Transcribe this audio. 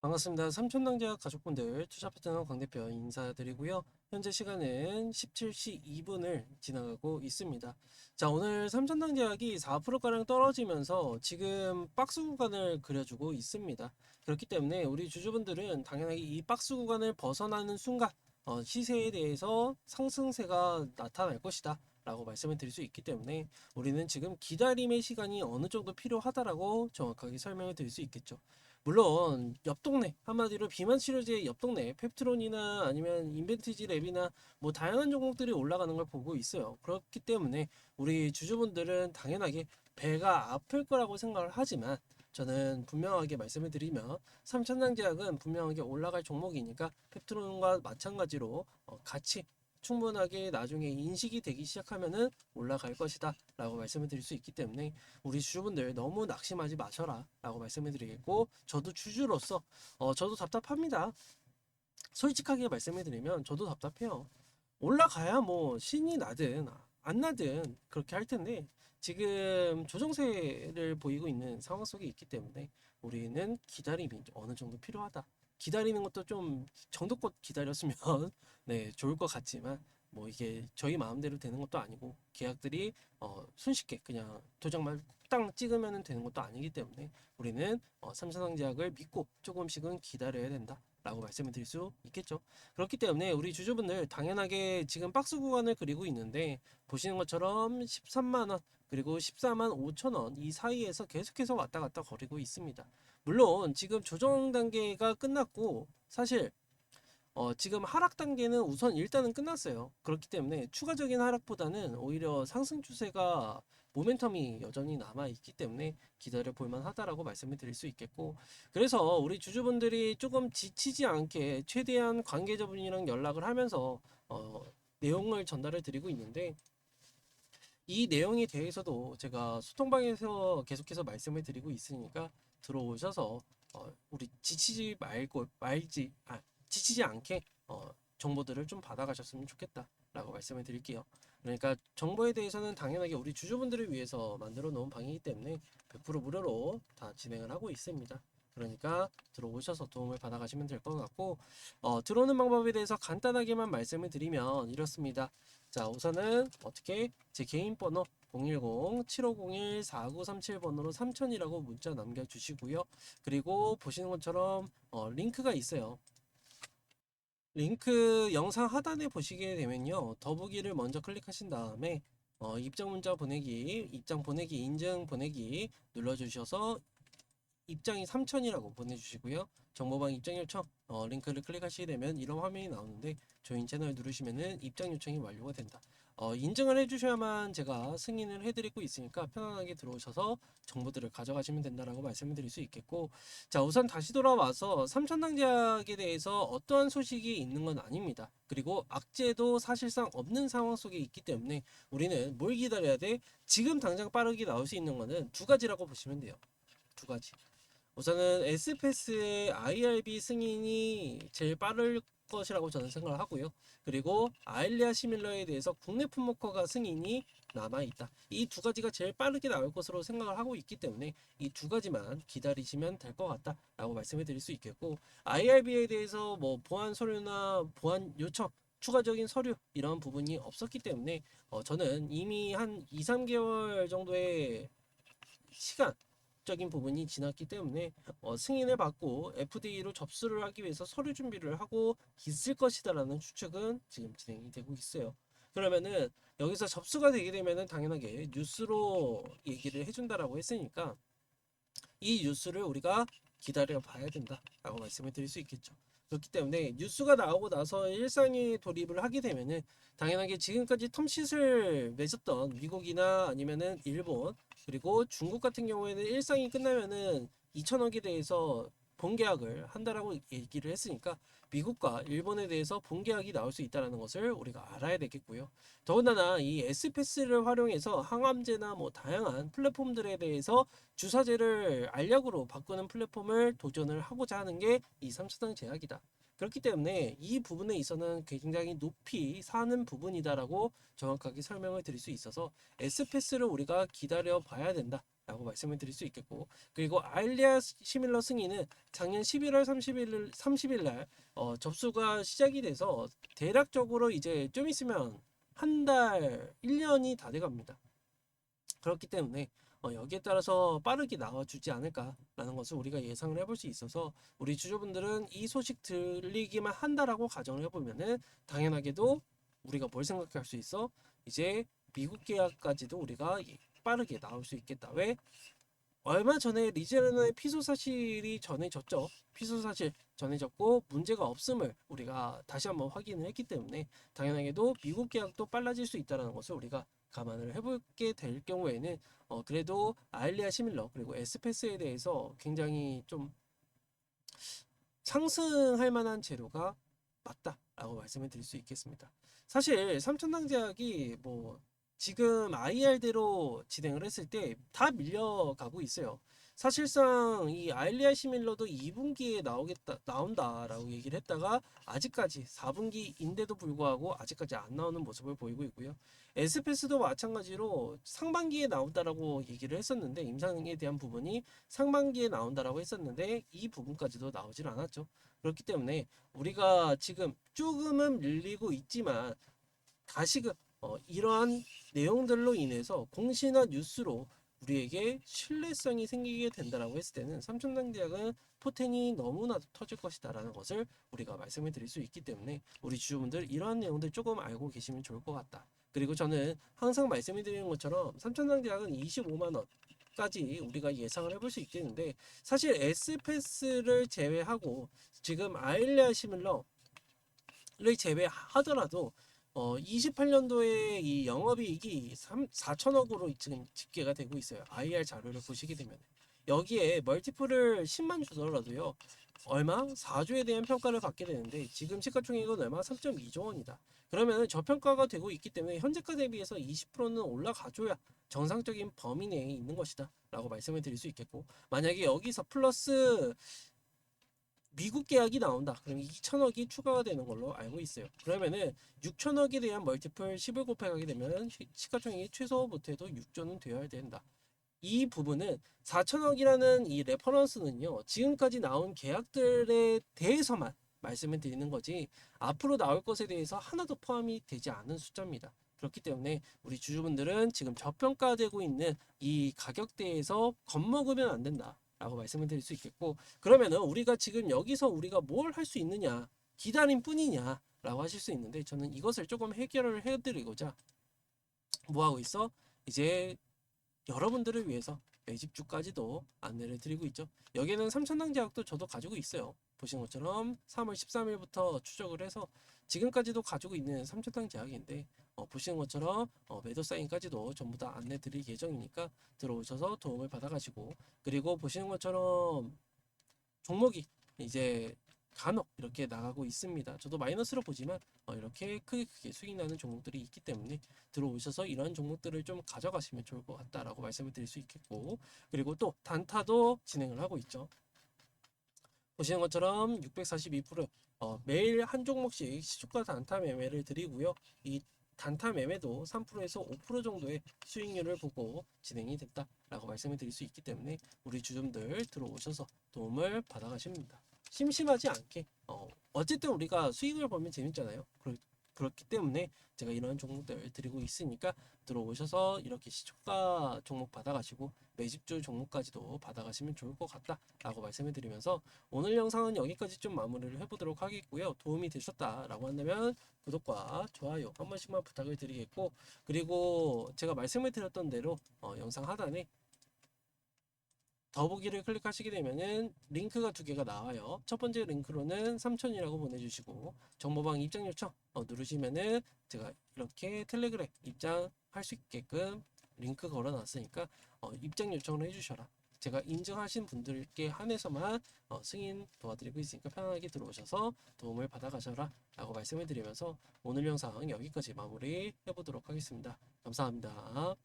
반갑습니다. 삼촌당제학 가족분들 투자 파트너 광 대표 인사드리고요. 현재 시간은 17시 2분을 지나가고 있습니다. 자, 오늘 삼천당제약이 4%가량 떨어지면서 지금 박스 구간을 그려주고 있습니다. 그렇기 때문에 우리 주주분들은 당연하게 이 박스 구간을 벗어나는 순간 어, 시세에 대해서 상승세가 나타날 것이다. 라고 말씀을 드릴 수 있기 때문에 우리는 지금 기다림의 시간이 어느 정도 필요하다라고 정확하게 설명을 드릴 수 있겠죠. 물론 옆 동네 한마디로 비만 치료제 옆 동네 펩트론이나 아니면 인벤티지 랩이나 뭐 다양한 종목들이 올라가는 걸 보고 있어요. 그렇기 때문에 우리 주주분들은 당연하게 배가 아플 거라고 생각을 하지만 저는 분명하게 말씀을 드리면 삼천당 제약은 분명하게 올라갈 종목이니까 펩트론과 마찬가지로 어, 같이 충분하게 나중에 인식이 되기 시작하면은 올라갈 것이다 라고 말씀을 드릴 수 있기 때문에 우리 주주분들 너무 낙심하지 마셔라 라고 말씀을 드리겠고 저도 주주로서 어 저도 답답합니다. 솔직하게 말씀을 드리면 저도 답답해요. 올라가야 뭐 신이 나든 안 나든 그렇게 할 텐데 지금 조정세를 보이고 있는 상황 속에 있기 때문에 우리는 기다림이 어느 정도 필요하다 기다리는 것도 좀 정도껏 기다렸으면 네 좋을 것 같지만 뭐 이게 저희 마음대로 되는 것도 아니고 계약들이 어 손쉽게 그냥 도장만 딱 찍으면 되는 것도 아니기 때문에 우리는 어 삼성전자제약을 믿고 조금씩은 기다려야 된다. 라고 말씀을 드릴 수 있겠죠. 그렇기 때문에 우리 주주분들 당연하게 지금 박스 구간을 그리고 있는데 보시는 것처럼 13만 원 그리고 14만 5천 원 이 사이에서 계속해서 왔다 갔다 거리고 있습니다. 물론 지금 조정 단계가 끝났고 사실 어, 지금 하락 단계는 우선 일단은 끝났어요. 그렇기 때문에 추가적인 하락보다는 오히려 상승 추세가 모멘텀이 여전히 남아 있기 때문에 기다려 볼 만 하다라고 말씀을 드릴 수 있겠고 그래서 우리 주주분들이 조금 지치지 않게 최대한 관계자분이랑 연락을 하면서 어, 내용을 전달해 드리고 있는데 이 내용에 대해서도 제가 소통방에서 계속해서 말씀을 드리고 있으니까 들어오셔서 어, 우리 지치지 말고 말지 아 지치지 않게 어, 정보들을 좀 받아가셨으면 좋겠다라고 말씀을 드릴게요. 그러니까 정보에 대해서는 당연하게 우리 주주분들을 위해서 만들어 놓은 방이기 때문에 100% 무료로 다 진행을 하고 있습니다. 그러니까 들어오셔서 도움을 받아가시면 될 것 같고 어, 들어오는 방법에 대해서 간단하게만 말씀을 드리면 이렇습니다. 자 우선은 어떻게 제 개인 번호 010-7501-4937번으로 3000이라고 문자 남겨주시고요. 그리고 보시는 것처럼 어, 링크가 있어요. 링크 영상 하단에 보시게 되면요. 더보기를 먼저 클릭하신 다음에 어, 입장 문자 보내기, 입장 보내기, 인증 보내기 눌러주셔서 입장이 3000이라고 보내주시고요. 정보방 입장 요청 어, 링크를 클릭하시게 되면 이런 화면이 나오는데 조인 채널 누르시면은 입장 요청이 완료가 된다. 어, 인증을 해주셔야만 제가 승인을 해드리고 있으니까 편안하게 들어오셔서 정보들을 가져가시면 된다라고 말씀을 드릴 수 있겠고 자 우선 다시 돌아와서 삼천당 제약에 대해서 어떠한 소식이 있는 건 아닙니다. 그리고 악재도 사실상 없는 상황 속에 있기 때문에 우리는 뭘 기다려야 돼? 지금 당장 빠르게 나올 수 있는 거는 두 가지라고 보시면 돼요. 두 가지. 우선은 에스페스의 IRB 승인이 제일 빠를 것이라고 저는 생각을 하고요. 그리고 아일리아 시밀러에 대해서 국내 품목허가 승인이 남아 있다. 이 두 가지가 제일 빠르게 나올 것으로 생각을 하고 있기 때문에 이 두 가지만 기다리시면 될 것 같다라고 말씀을 드릴 수 있겠고 IRB에 대해서 뭐 보안 서류나 보안 요청 추가적인 서류 이런 부분이 없었기 때문에 어, 저는 이미 한 2, 3개월 정도의 시간 적인 부분이 지났기 때문에 어, 승인을 받고 FDA로 접수를 하기 위해서 서류 준비를 하고 있을 것이다라는 추측은 지금 진행이 되고 있어요. 그러면은 여기서 접수가 되게 되면은 당연하게 뉴스로 얘기를 해준다라고 했으니까 이 뉴스를 우리가 기다려 봐야 된다라고 말씀을 드릴 수 있겠죠. 그렇기 때문에 뉴스가 나오고 나서 일상에 돌입을 하게 되면은 당연하게 지금까지 텀칫을 맺었던 미국이나 아니면은 일본 그리고 중국 같은 경우에는 일상이 끝나면은 2천억에 대해서 본계약을 한다라고 얘기를 했으니까 미국과 일본에 대해서 본계약이 나올 수 있다는 것을 우리가 알아야 되겠고요. 더군다나 이 S패스를 활용해서 항암제나 뭐 다양한 플랫폼들에 대해서 주사제를 알약으로 바꾸는 플랫폼을 도전을 하고자 하는 게 이 삼차당 제약이다. 그렇기 때문에 이 부분에 있어서는 굉장히 높이 사는 부분이다라고 정확하게 설명을 드릴 수 있어서 S패스를 우리가 기다려 봐야 된다. 라고 말씀을 드릴 수 있겠고 그리고 아일리아 시밀러 승인은 작년 11월 30일 30일 날 어, 접수가 시작이 돼서 대략적으로 이제 좀 있으면 한 달, 1년이 다 돼갑니다. 그렇기 때문에 어, 여기에 따라서 빠르게 나와주지 않을까라는 것을 우리가 예상을 해볼 수 있어서 우리 주주분들은 이 소식 들리기만 한다라고 가정을 해보면은 당연하게도 우리가 뭘 생각할 수 있어? 이제 미국 계약까지도 우리가 예- 빠르게 나올 수 있겠다. 왜? 얼마 전에 리제르나의 피소 사실이 전해졌죠. 피소 사실 전해졌고 문제가 없음을 우리가 다시 한번 확인을 했기 때문에 당연하게도 미국 계약도 빨라질 수 있다는 것을 우리가 감안을 해볼게 될 경우에는 어 그래도 아일리아 시밀러 그리고 에스페스에 대해서 굉장히 좀 상승할 만한 재료가 맞다라고 말씀을 드릴 수 있겠습니다. 사실 삼천당 제약이 뭐 지금 IR대로 진행을 했을 때 다 밀려가고 있어요. 사실상 이 아일리아 시밀러도 2분기에 나오겠다 나온다라고 얘기를 했다가 아직까지 4분기인데도 불구하고 아직까지 안 나오는 모습을 보이고 있고요. 에스페스도 마찬가지로 상반기에 나온다라고 얘기를 했었는데 임상에 대한 부분이 상반기에 나온다라고 했었는데 이 부분까지도 나오질 않았죠. 그렇기 때문에 우리가 지금 조금은 밀리고 있지만 다시금 어, 이러한 내용들로 인해서 공시나 뉴스로 우리에게 신뢰성이 생기게 된다라고 했을 때는 삼천당 대학은 포텐이 너무나도 터질 것이다라는 것을 우리가 말씀을 드릴 수 있기 때문에 우리 주주분들 이러한 내용들 조금 알고 계시면 좋을 것 같다. 그리고 저는 항상 말씀을 드리는 것처럼 삼천당 대학은 25만 원 까지 우리가 예상을 해볼 수 있겠는데 사실 S패스를 제외하고 지금 아일리아 시밀러를 제외하더라도 어, 28년도에 이 영업이익이 3, 4천억으로 지금 집계가 되고 있어요. IR 자료를 보시게 되면 여기에 멀티플을 10만 주더라도요. 얼마? 4조에 대한 평가를 받게 되는데 지금 시가총액은 얼마? 3.2조 원이다. 그러면 저평가가 되고 있기 때문에 현재가 대비해서 20%는 올라가줘야 정상적인 범위 내에 있는 것이다 라고 말씀을 드릴 수 있겠고 만약에 여기서 플러스 미국 계약이 나온다. 그럼 2천억이 추가가 되는 걸로 알고 있어요. 그러면은 6천억에 대한 멀티플 10을 곱해가게 되면 시- 시가총액이 최소 못해도 6조는 되어야 된다. 이 부분은 4천억이라는 이 레퍼런스는요. 지금까지 나온 계약들에 대해서만 말씀을 드리는 거지 앞으로 나올 것에 대해서 하나도 포함이 되지 않은 숫자입니다. 그렇기 때문에 우리 주주분들은 지금 저평가되고 있는 이 가격대에서 겁먹으면 안 된다. 라고 말씀을 드릴 수 있겠고 그러면은 우리가 지금 여기서 우리가 뭘 할 수 있느냐 기다림 뿐이냐 라고 하실 수 있는데 저는 이것을 조금 해결을 해드리고자 뭐 하고 있어? 이제 여러분들을 위해서 매집주까지도 안내를 드리고 있죠. 여기에는 삼천당 제약도 저도 가지고 있어요. 보시는 것처럼 3월 13일부터 추적을 해서 지금까지도 가지고 있는 삼천당 제약인데 어, 보시는 것처럼 어, 매도 사인까지도 전부 다 안내 드릴 예정이니까 들어오셔서 도움을 받아가시고 그리고 보시는 것처럼 종목이 이제 간혹 이렇게 나가고 있습니다. 저도 마이너스로 보지만 어, 이렇게 크게 크게 수익 나는 종목들이 있기 때문에 들어오셔서 이러한 종목들을 좀 가져가시면 좋을 것 같다라고 말씀을 드릴 수 있겠고 그리고 또 단타도 진행을 하고 있죠. 보시는 것처럼 642% 어, 매일 한 종목씩 시초가 단타 매매를 드리고요. 이 단타 매매도 3%에서 5% 정도의 수익률을 보고 진행이 됐다라고 말씀을 드릴 수 있기 때문에 우리 주주분들 들어오셔서 도움을 받아가십니다. 심심하지 않게 어, 어쨌든 우리가 수익을 보면 재밌잖아요. 그렇, 그렇기 때문에 제가 이런 종목들 드리고 있으니까 들어오셔서 이렇게 시초가 종목 받아가시고 매집주 종목까지도 받아가시면 좋을 것 같다라고 말씀을 드리면서 오늘 영상은 여기까지 좀 마무리를 해보도록 하겠고요. 도움이 되셨다라고 한다면 구독과 좋아요 한 번씩만 부탁을 드리겠고 그리고 제가 말씀을 드렸던 대로 어, 영상 하단에 더보기를 클릭하시게 되면은 링크가 두 개가 나와요. 첫 번째 링크로는 3000이라고 보내주시고 정보방 입장 요청 어, 누르시면은 제가 이렇게 텔레그램 입장할 수 있게끔 링크 걸어놨으니까 어, 입장 요청을 해주셔라. 제가 인증하신 분들께 한해서만 어, 승인 도와드리고 있으니까 편하게 들어오셔서 도움을 받아가셔라 라고 말씀을 드리면서 오늘 영상 여기까지 마무리 해보도록 하겠습니다. 감사합니다.